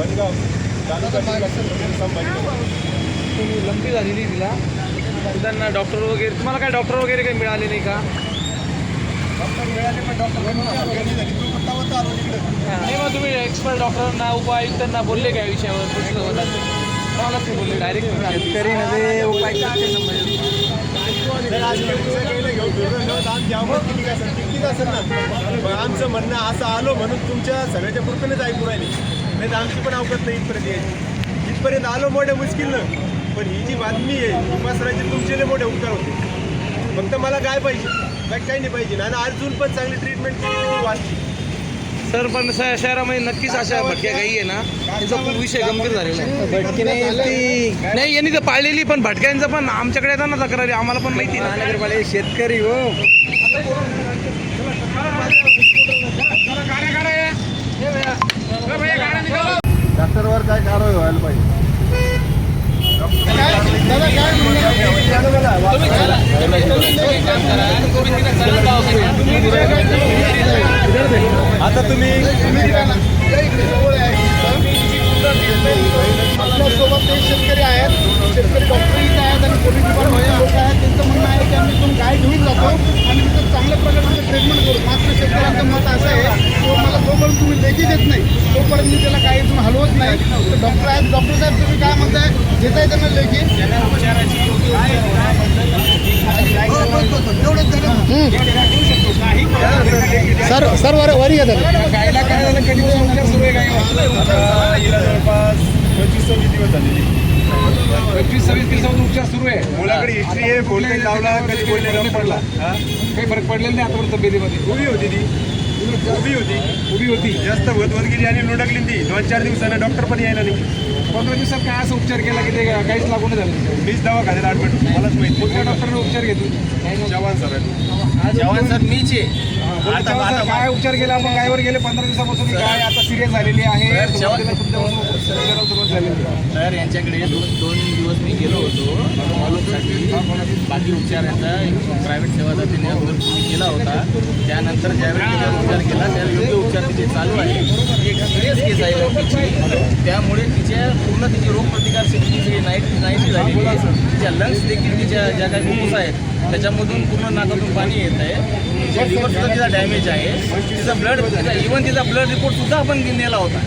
बनगाव तुम्ही लंपी झालेली तिला. त्यांना डॉक्टर वगैरे तुम्हाला काय डॉक्टर वगैरे काही मिळाले नाही का? डॉक्टर मिळाले पण नाही मग तुम्ही एक्सपर्ट डॉक्टरांना उपायुक्तांना बोलले काय विषयावर? प्रश्न होता. कोणालाच नाही बोलले? डायरेक्ट शेतकरी नव्हे आमचं म्हणणं असं आलो म्हणून तुमच्या सगळ्याच्या कृपेनेच ऐकू राहिली. नाही तर आमची पण अवकत नाही इथपर्यंत यायची. इथपर्यंत आलो मोठ्या मुश्किलनं. पण ही जी बातमी आहे पसरायची तुमचे लय मोठे उपकार होते. फक्त मला काय पाहिजे? बाकी काही नाही पाहिजे. आणि अजून पण चांगली ट्रीटमेंट केली वाचली. सर पण शहरामध्ये नक्कीच अशा भटक्या गाई आहे ना? त्याचा खूप विषय गंभीर झालेला आहे. नाही यांनी तर पाळलेली पण भटक्यांचं पण आमच्याकडे येतात ना तक्रारी आम्हाला पण माहिती ना. महानगरपालिका शेतकरी हो. डॉक्टरवर काय कारवाई व्हायला पाहिजे आता तुम्ही आपल्यासोबत ते शेतकरी आहेत शेतकरी डॉक्टर इथे आहेत आणि पोलीस डिपार्टमेंटचे लोक आहेत त्यांचं म्हणणं आहे की आम्ही इथून गाय घेऊन जातो आणि तिथं चांगल्या प्रकारचं ट्रीटमेंट करू मात्र शेतकऱ्यांचं मत असं आहे की मला जोपर्यंत तुम्ही लेखी देत नाही तोपर्यंत मी त्याला काही इथून हलवत नाही तर डॉक्टर आहेत डॉक्टर साहेब तुम्ही काय म्हणताय घेताय त्यांना लेखी? सर सर वर वरी गायला काय झालं कधी उपचार सुरू आहे हिला जवळपास पंचवीस सव्वीस दिवस झालेले. पंचवीस सव्वीस दिवसापासून उपचार सुरू आहे. मुलाकडे हिस्ट्री आहे काही लावला कधी बोलले न पडला. हा? काही फरक पडलेला नाही आतापर्यंत तब्येतीमध्ये. उभी होती ती. उभी होती. उभी होती. जास्त वध वध गेली आणि लुडकली ती दोन चार दिवसानं डॉक्टर पण यायला नाही. पंधरा दिवसात काय असं उपचार केला की ते काहीच लागू नाही झालं? मीच दवाखान्यात ऍडमिट मलाच माहिती कोणत्या डॉक्टरने उपचार घेतले? जवान सर जवान सर मीच आता आता काय उपचार केला? आपण गायवर गेले पंधरा दिवसापासून. ही गाय आता सिरियस झालेली आहे? सर, आहे. यांच्याकडे दोन दोन दिवस मी गेलो होतो. बाकी उपचारांचा प्रायव्हेट सेवादातीने अगोदर पूर्ण केला होता. त्यानंतर ज्यावेळी उपचार केला त्यावेळी योग्य उपचार तिथे चालू आहे. एक सिरियस केस आहे पूर्ण तिची रोगप्रतिकार शक्ती सगळी नाईट झालेली आहे. तिच्या लंग्स देखील तिच्या ज्या काही फुफ्फुस आहेत त्याच्यामधून पूर्ण नाकातून पाणी येत आहे. तिच्या लिव्हर सुद्धा तिचा डॅमेज आहे. तिचा ब्लड इव्हन तिचा ब्लड रिपोर्ट सुद्धा आपण नेला होता.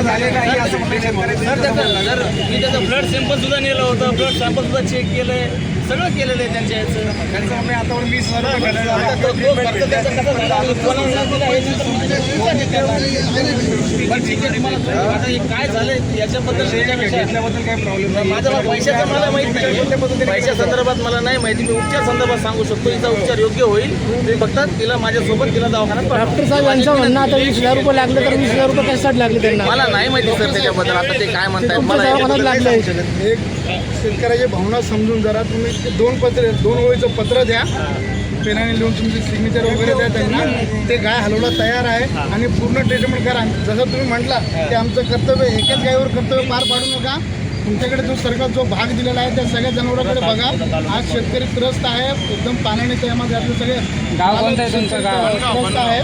झाले शेतकरी. सर त्याचं जर मी त्याचं ब्लड सॅम्पल सुद्धा नेलं होतं. ब्लड सॅम्पल सुद्धा चेक केलंय. सगळं केलेलं आहे त्यांच्या याचं. त्यांचं म्हणणं आतावर खर्च झाला. आता तो- तो खर्च त्याचा कसा झाला? आणि कोणाला दिला हे नंतर म्हणजे विचार केला. पण ठीक आहे तुम्हाला आता हे. काय झालंय याच्याबद्दल त्याच्यापेक्षा घेतल्याबद्दल काही प्रॉब्लेम नाही. माझा पैशाचा मला माहीत नाही. पैशा संदर्भात मला नाही माहिती. मी उपचार संदर्भात सांगू शकतो. हिचा उपचार योग्य होईल. मी फक्त तिला माझ्यासोबत तिला दवाखान्यात पाठवतो. डॉक्टर साहेब यांचं म्हणणं आता वीस हजार रुपये लागले तर वीस हजार रुपये कशासाठी लागले त्यांना. मला नाही माहिती सर त्याच्याबद्दल. आता ते काय म्हणताय मला दवाखान्यात याच्याबद्दल एक शेतकऱ्याची भावना समजून जरा तुम्ही दोन पत्र दोन ओळीचं पत्र द्या. पेनाने लिहून तुमची सिग्नेचर वगैरे द्या त्यांना. ते गाय हलवला तयार आहे आणि पूर्ण ट्रीटमेंट करा. जसं तुम्ही म्हटला ते आमचं कर्तव्य एकाच गायीवर कर्तव्य पार पाडू नका. तुमच्याकडे जो सरकार जो भाग दिलेला आहे त्या सगळ्या जनावरांकडे बघा. आज शेतकरी त्रस्त आहे. एकदम पाण्याने त्यामध्ये आपले सगळे गाव कोणतं आहे तुमचं गाव? त्रस्त आहे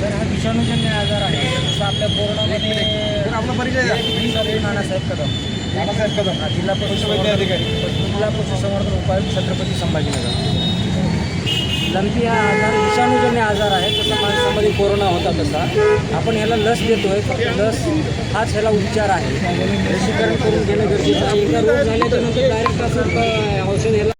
सर हा विषाणूजन्य आजार आहे. जसं आपल्या कोरोनामध्ये आपला परिचय नानासाहेब कदम. नानासाहेब कदम हा, जिल्हा पशुवैद्य अधिकारी. जिल्हा पशुसंवर्धन उपायुक्त छत्रपती संभाजीनगर लंपी हा आजार विषाणूजन्य आजार आहे जसं माणसामध्ये कोरोना होता तसा आपण ह्याला लस देतोय फक्त लस हाच ह्याला उपचार आहे लसीकरण करून घेणं गरजेचं आहे एकदा रोग झाल्याच्यानंतर डायरेक्ट असं औषध ह्याला